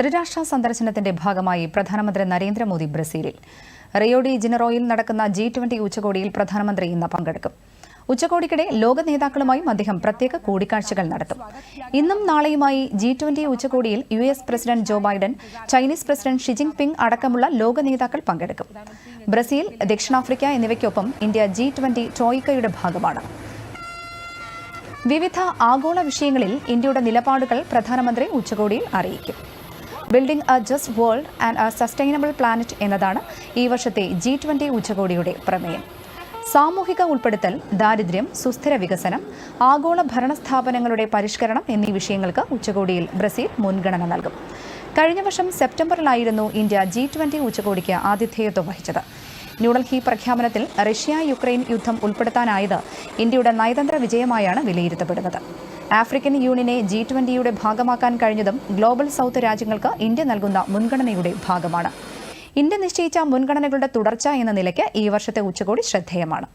ത്രിരാഷ്ട്ര സന്ദർശനത്തിന്റെ ഭാഗമായി പ്രധാനമന്ത്രി നരേന്ദ്രമോദി ബ്രസീലിൽ. റിയോ ഡി ജനറോയിൽ നടക്കുന്ന ജി ട്വന്റി ഉച്ചകോടിയിൽ പ്രധാനമന്ത്രി ഇന്ന് പങ്കെടുക്കും. ഉച്ചകോടിക്കിടെ ലോക നേതാക്കളുമായും അദ്ദേഹം പ്രത്യേക കൂടിക്കാഴ്ചകൾ നടത്തും. ഇന്നും നാളെയുമായി ജി ട്വന്റി ഉച്ചകോടിയിൽ U S president Joe Biden Chinese president Xi Ping അടക്കമുള്ള ലോക നേതാക്കൾ പങ്കെടുക്കും. ബ്രസീൽ ദക്ഷിണാഫ്രിക്ക എന്നിവയ്ക്കൊപ്പം ഇന്ത്യ ജി ട്വന്റി ട്രോയിക്കയുടെ ഭാഗമാണ്. വിവിധ ആഗോള വിഷയങ്ങളിൽ ഇന്ത്യയുടെ നിലപാടുകൾ പ്രധാനമന്ത്രി ഉച്ചകോടിയിൽ അറിയിക്കും. Building a just world and a sustainable planet എന്നതാണ് ഈ വർഷത്തെ ജി ട്വന്റി ഉച്ചകോടിയുടെ പ്രമേയം. സാമൂഹിക ഉൾപ്പെടുത്തൽ ദാരിദ്ര്യം സുസ്ഥിര വികസനം ആഗോള ഭരണസ്ഥാപനങ്ങളുടെ പരിഷ്കരണം എന്നീ വിഷയങ്ങൾക്ക് ഉച്ചകോടിയിൽ ബ്രസീൽ മുൻഗണന നൽകും. കഴിഞ്ഞ വർഷം സെപ്റ്റംബറിലായിരുന്നു ഇന്ത്യ ജി ട്വന്റി ഉച്ചകോടിക്ക് ആതിഥേയത്വം വഹിച്ചത്. ന്യൂഡൽഹി പ്രഖ്യാപനത്തിൽ റഷ്യ യുക്രൈൻ യുദ്ധം ഉൾപ്പെടുത്താനായത് ഇന്ത്യയുടെ നയതന്ത്ര വിജയമായാണ് വിലയിരുത്തപ്പെടുന്നത്. ആഫ്രിക്കൻ യൂണിയനെ ജി ട്വന്റിയുടെ ഭാഗമാക്കാൻ കഴിഞ്ഞതും ഗ്ലോബൽ സൗത്ത് രാജ്യങ്ങൾക്ക് ഇന്ത്യ നൽകുന്ന മുൻഗണനയുടെ ഭാഗമാണ്. ഇന്ത്യ നിശ്ചയിച്ച മുൻഗണനകളുടെ തുടർച്ച എന്ന നിലയ്ക്ക് ഈ വർഷത്തെ ഉച്ചകോടി ശ്രദ്ധേയമാണ്.